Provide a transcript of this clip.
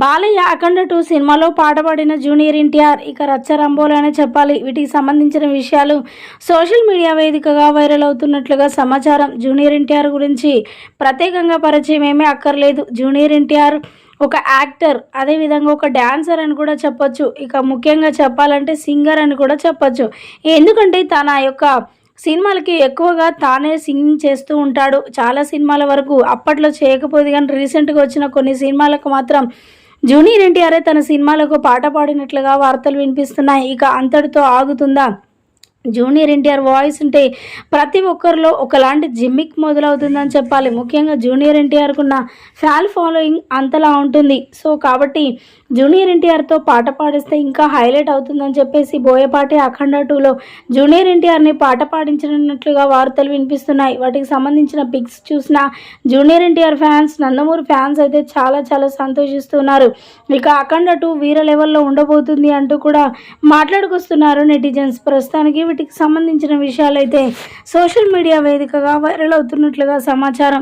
బాలయ్య అఖండ two సినిమాలో పాట పాడిన జూనియర్ ఎన్టీఆర్. ఇక రచ్చరంబోలనే చెప్పాలి. వీటికి సంబంధించిన విషయాలు సోషల్ మీడియా వేదికగా వైరల్ అవుతున్నట్లుగా సమాచారం జూనియర్ ఎన్టీఆర్ గురించి ప్రత్యేకంగా పరిచయం ఏమీ అక్కర్లేదు. జూనియర్ ఎన్టీఆర్ ఒక యాక్టర్ అదేవిధంగా ఒక డ్యాన్సర్ అని కూడా చెప్పొచ్చు. ఇక ముఖ్యంగా చెప్పాలంటే సింగర్ అని కూడా చెప్పొచ్చు. ఎందుకంటే తన యొక్క సినిమాలకి ఎక్కువగా తానే సింగింగ్ చేస్తూ ఉంటాడు. చాలా సినిమాల వరకు అప్పట్లో చేయకపోతే కానీ రీసెంట్గా వచ్చిన కొన్ని సినిమాలకు మాత్రం జూనియర్ ఎన్టీఆర్ తన సినిమాలకు పాట పాడినట్లుగా వార్తలు వినిపిస్తున్నాయి. ఇక అంతటితో ఆగుతుందా? జూనియర్ ఎన్టీఆర్ వాయిస్ ఉంటే ప్రతి ఒక్కరిలో ఒకలాంటి జిమ్మిక్ మొదలవుతుందని చెప్పాలి. ముఖ్యంగా జూనియర్ ఎన్టీఆర్కు ఉన్న ఫ్యాన్ ఫాలోయింగ్ అంతలా ఉంటుంది. సో కాబట్టి జూనియర్ ఎన్టీఆర్తో పాట పాడిస్తే ఇంకా హైలైట్ అవుతుందని చెప్పేసి బోయపాటి అఖండ టూలో జూనియర్ ఎన్టీఆర్ని పాట పాడించనున్నట్లుగా వార్తలు వినిపిస్తున్నాయి. వాటికి సంబంధించిన పిక్స్ చూసిన junior NTR fans Nandamuri fans అయితే చాలా చాలా సంతోషిస్తున్నారు. ఇక అఖండ టూ వీర లెవెల్లో ఉండబోతుంది అంటూ కూడా మాట్లాడుకొస్తున్నారు నెటిజన్స్. ప్రస్తుతానికి వీటికి సంబంధించిన విషయాలైతే సోషల్ మీడియా వేదికగా వైరల్ అవుతున్నట్లుగా సమాచారం.